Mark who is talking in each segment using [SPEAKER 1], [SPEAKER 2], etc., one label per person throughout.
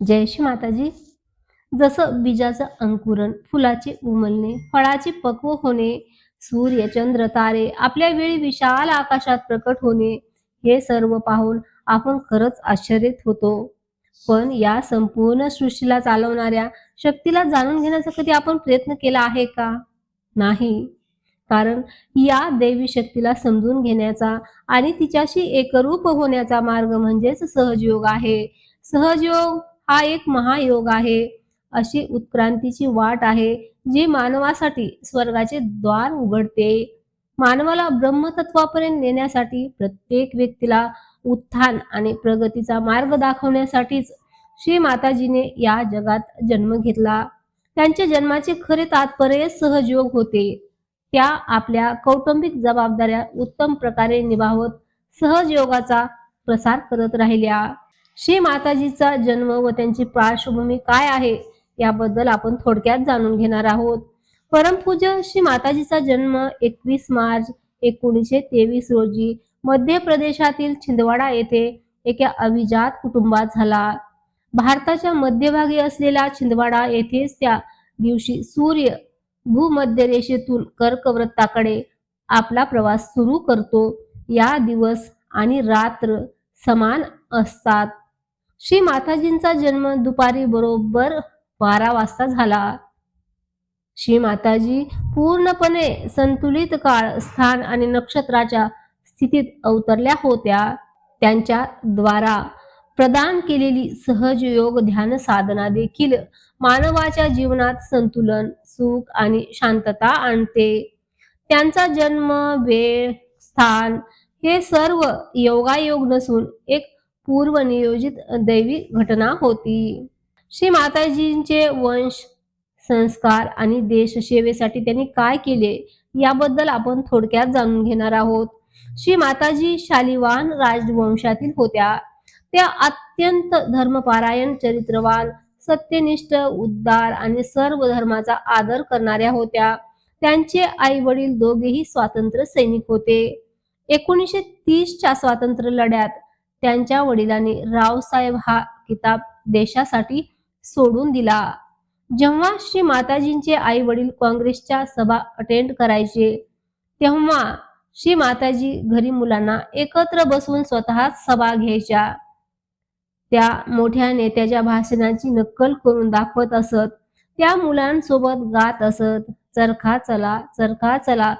[SPEAKER 1] जय श्री माताजी जसं बीजाचं अंकुरण फुलाचे उमलणे फळाचे पक्व होणे सूर्य चंद्र तारे आपल्या वेळी विशाल आकाशात प्रकट होणे हे सर्व पाहून आपण खरंच आश्चर्यित होतो. पण या संपूर्ण सृष्टीला चालवणाऱ्या शक्तीला जाणून घेण्याचा कधी आपण प्रयत्न केला आहे का? नाही. कारण या देवी शक्तीला समजून घेण्याचा आणि तिच्याशी एकरूप होण्याचा मार्ग म्हणजेच सहजयोग आहे. सहजयोग हा एक महायोग आहे. अशी उत्क्रांतीची वाट आहे जी मानवासाठी स्वर्गाचे द्वार उघडते. मानवाला ब्रह्मतत्वापर्यंत नेण्यासाठी प्रत्येक व्यक्तीला उत्थान आणि प्रगतीचा मार्ग दाखवण्यासाठीच श्री माताजीने या जगात जन्म घेतला. त्यांच्या जन्माचे खरे तात्पर्य सहजयोग होते. त्या आपल्या कौटुंबिक जबाबदाऱ्या उत्तम प्रकारे निभावत सहजयोगाचा प्रसार करत राहिल्या. श्री माताजीचा जन्म व त्यांची पार्श्वभूमी काय आहे याबद्दल आपण थोडक्यात जाणून घेणार आहोत. परमपूज्य श्री माताजीचा जन्म एकवीस मार्च एकोणीसशे तेवीस रोजी मध्य प्रदेशातील छिंदवाडा येथे एका अभिजात कुटुंबात झाला. भारताच्या मध्यभागी असलेला छिंदवाडा येथेच त्या दिवशी सूर्य भूमध्य रेषेतून कर्कवृत्ताकडे आपला प्रवास सुरू करतो. या दिवस आणि रात्र समान असतात. श्री माताजींचा जन्म दुपारी बरोबर बारा वाजता झाला. श्री माताजी पूर्णपणे संतुलित काळ स्थान आणि नक्षत्राच्या स्थितीत अवतरल्या होत्या. त्यांच्या द्वारा प्रदान केलेली सहज योग ध्यान साधना देखील मानवाच्या जीवनात संतुलन सुख आणि शांतता आणते. त्यांचा जन्म वेळ स्थान हे सर्व योगायोग नसून एक पूर्वनियोजित दैवी घटना होती. श्री माताजींचे वंश संस्कार आणि देशसेवेसाठी त्यांनी काय केले याबद्दल आपण थोडक्यात जाणून घेणार आहोत. श्री माताजी शालिवान राजवंशातील होत्या. त्या अत्यंत धर्मपारायण चरित्रवान सत्यनिष्ठ उद्दार आणि सर्व धर्माचा आदर करणाऱ्या होत्या. त्यांचे आई वडील दोघेही स्वातंत्र्य सैनिक होते. एकोणीसशे तीसच्या स्वातंत्र्य लढ्यात त्यांच्या वडिलांनी रावसाहेब हा किताब देशासाठी सोडून दिला. जेव्हा श्री माताजींचे आई वडील काँग्रेसच्या सभा अटेंड करायचे तेव्हा श्री माताजी घरी मुलांना एकत्र बसवून स्वतःच सभा घ्यायच्या. त्या मोठ्या नेत्याच्या भाषणाची नक्कल करून दाखवत असत. त्या मुलांसोबत गात असत चरखा चला चरखा चला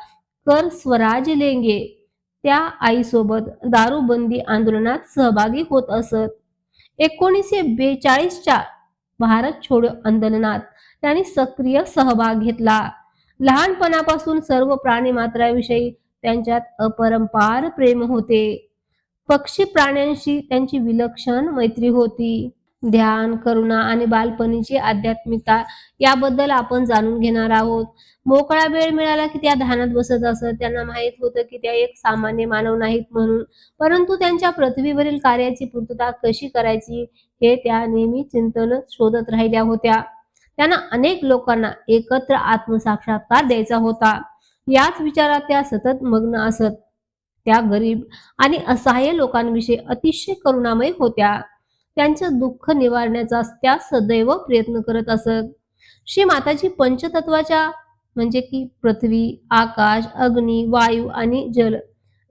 [SPEAKER 1] कर स्वराज लेंगे. त्या आईसोबत दारूबंदी आंदोलनात सहभागी होत असत. एकोणीसशे बेचाळीसच्या भारत छोडो आंदोलनात त्यांनी सक्रिय सहभाग घेतला. लहानपणापासून सर्व प्राणी मात्राविषयी त्यांच्यात अपरंपार प्रेम होते. पक्षी प्राण्यांशी त्यांची विलक्षण मैत्री होती. ध्यान करुणा आणि बालपणीची आध्यात्मिकता याबद्दल आपण जाणून घेणार आहोत. मोकळा वेळ मिळाला की त्या ध्यानात बसत असत. त्यांना माहीत होतं की त्या एक सामान्य मानव नाहीत म्हणून. परंतु त्यांच्या पृथ्वीवरील कार्याची पूर्तता कशी करायची हे त्या नेहमी चिंतन शोधत राहिल्या होत्या. त्यांना अनेक लोकांना एकत्र आत्मसाक्षात्कार द्यायचा होता. याच विचारात त्या सतत मग्न असत. त्या गरीब आणि असहाय्य लोकांविषयी अतिशय करुणामय होत्या. त्यांचं दुःख निवारण्याचा त्या सदैव प्रयत्न करत असत. श्री माताजी पंचतत्वाच्या म्हणजे की पृथ्वी आकाश अग्नी वायू आणि जल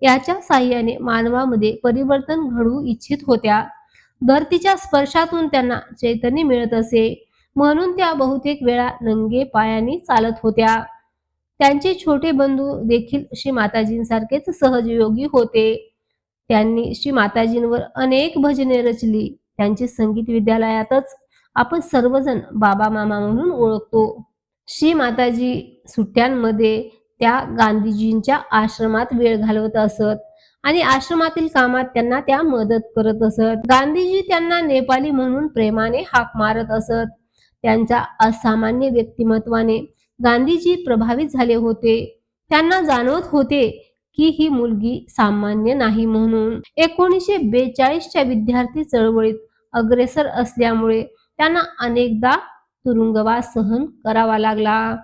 [SPEAKER 1] याच्या साह्याने मानवामध्ये परिवर्तन घडवू इच्छित होत्या. धरतीच्या स्पर्शातून त्यांना चैतन्य मिळत असे. म्हणून त्या बहुतेक वेळा नंगे पायाने चालत होत्या. त्यांचे छोटे बंधू देखील श्री माताजींसारखेच सहजयोगी होते. त्यांनी श्री माताजींवर अनेक भजने रचली. त्यांचे संगीत विद्यालयातच आपण सर्वजण बाबा मामा म्हणून ओळखतो. श्री माताजी सुट्ट्यांमध्ये त्या गांधीजींच्या आश्रमात वेळ घालवत असत आणि आश्रमातील कामात त्यांना त्या मदत करत असत. गांधीजी त्यांना नेपाली म्हणून प्रेमाने हाक मारत असत. त्यांच्या असामान्य व्यक्तिमत्वाने गांधीजी प्रभावित झाले होते. त्यांना जाणवत होते की ही मुलगी सामान्य नाही म्हणून. एकोणीसशे बेचाळीसच्या विद्यार्थी चळवळीत अग्रेसर असल्यामुळे त्यांना अनेकदा तुरुंगवास सहन करावा लागला.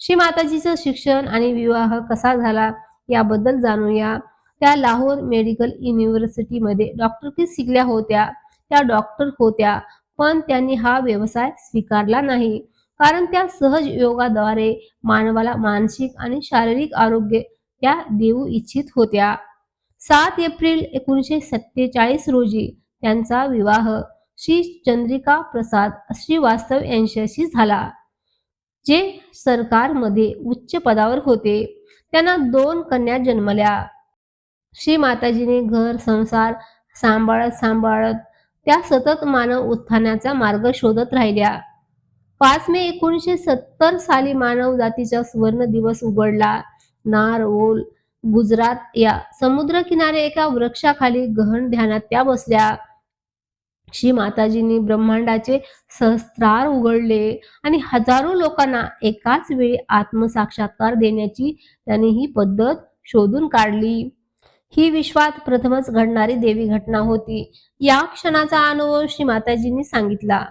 [SPEAKER 1] श्री माताजीचं शिक्षण आणि विवाह कसा झाला याबद्दल जाणूया. त्या लाहोर मेडिकल युनिव्हर्सिटीमध्ये डॉक्टरकी शिकल्या होत्या त्या डॉक्टर होत्या पण त्यांनी हा व्यवसाय स्वीकारला नाही. कारण त्या सहज योगाद्वारे मानवाला मानसिक आणि शारीरिक आरोग्य त्या देऊ इच्छित होत्या. सात एप्रिल एकोणीसशे सत्तेचाळीस रोजी त्यांचा विवाह श्री चंद्रिका प्रसाद श्रीवास्तव यांच्याशी झाला जे सरकारमध्ये उच्च पदावर होते. त्यांना दोन कन्या जन्मल्या. श्री माताजीने घर संसार सांभाळत सांभाळत त्या सतत मानव उत्थानाचा मार्ग शोधत राहिल्या. पाच मे एकोणीशे सत्तर साली मानव जातीचा सुवर्ण दिवस उघडला. नार ओल गुजरात या समुद्र किनारे एका वृक्षाखाली गहन ध्यानात त्या बसल्या. श्री माताजींनी ब्रह्मांडाचे सहस्त्रार उघडले आणि हजारो लोकांना एकाच वेळी आत्मसाक्षात्कार देण्याची त्यांनी ही पद्धत शोधून काढली. ही विश्वात प्रथमच घडणारी देवी घटना होती. या क्षणाचा अनुभव श्री माताजींनी सांगितला.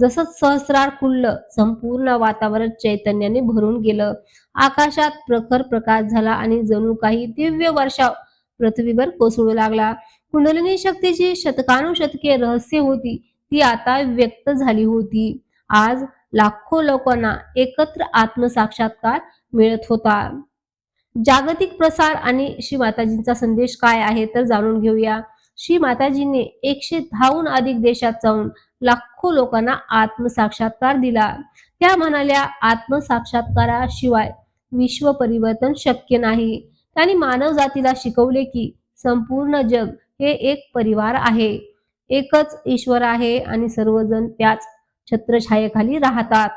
[SPEAKER 1] जसं सहस्रार खुललं संपूर्ण वातावरण चैतन्याने भरून गेलं. आकाशात प्रखर प्रकाश झाला आणि जणू काही दिव्य वर्षा पृथ्वीवर कोसळू लागला. कुंडलिनी शक्तीची शतकानुशतके रहस्य होती. ती आता व्यक्त झाली होती. आज लाखो लोकांना एकत्र आत्मसाक्षात्कार मिळत होता. जागतिक प्रसार आणि श्री माताजींचा संदेश काय आहे तर जाणून घेऊया. श्री माताजींनी एकशे दहाहून अधिक देशात जाऊन लाखो लोकांना आत्मसाक्षात्कार दिला. त्या म्हणाल्या आत्मसाक्षात्काराशिवाय विश्व परिवर्तन शक्य नाही. त्यांनी मानव जातीला शिकवले की संपूर्ण जग हे एक परिवार आहे. एकच ईश्वर आहे आणि सर्वजण त्याच छत्रछायेखाली राहतात.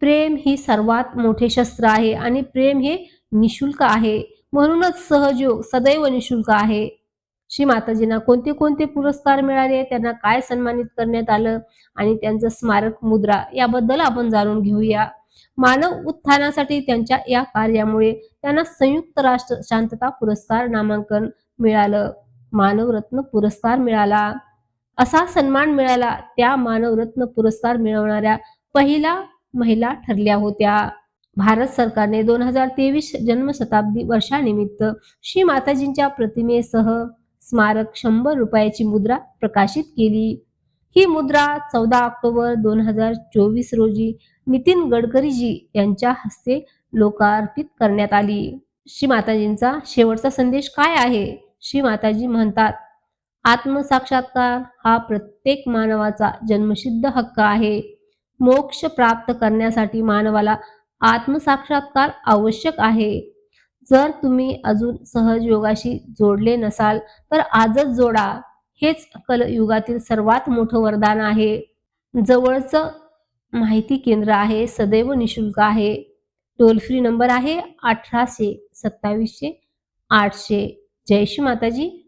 [SPEAKER 1] प्रेम ही सर्वात मोठे शस्त्र आहे आणि प्रेम हे निशुल्क आहे. म्हणूनच सहयोग सदैव निशुल्क आहे. श्री माताजींना कोणते कोणते पुरस्कार मिळाले त्यांना काय सन्मानित करण्यात आलं आणि त्यांचं स्मारक मुद्रा याबद्दल आपण जाणून घेऊया. मानव उत्थानासाठी त्यांच्या या कार्यामुळे त्यांना संयुक्त राष्ट्र शांतता पुरस्कार नामांकन मिळालं. मानवरत्न पुरस्कार मिळाला. असा सन्मान मिळाला त्या मानवरत्न पुरस्कार मिळवणाऱ्या पहिला महिला ठरल्या होत्या. भारत सरकारने दोन हजार तेवीस जन्मशताब्दी वर्षानिमित्त श्री माताजींच्या प्रतिमेसह स्मारक शंभर रुपयाची मुद्रा प्रकाशित केली. ही मुद्रा चौदा ऑक्टोबर दोन हजार चोवीस रोजी नितीन गडकरीजी यांच्या हस्ते लोकार्पित करण्यात आली. श्री माताजींचा शेवटचा संदेश काय आहे? श्री माताजी म्हणतात आत्मसाक्षात्कार हा प्रत्येक मानवाचा जन्मसिद्ध हक्क आहे. मोक्ष प्राप्त करण्यासाठी मानवाला आत्मसाक्षात्कार आवश्यक आहे. जर तुम्ही अजून सहज योगाशी जोडले नसाल तर आजच जोडा. हेच कलयुगातील सर्वात मोठं वरदान आहे. जवळचं माहिती केंद्र आहे सदैव निशुल्क आहे. टोल फ्री नंबर आहे अठराशे सत्तावीसशे आठशे. जय श्री माताजी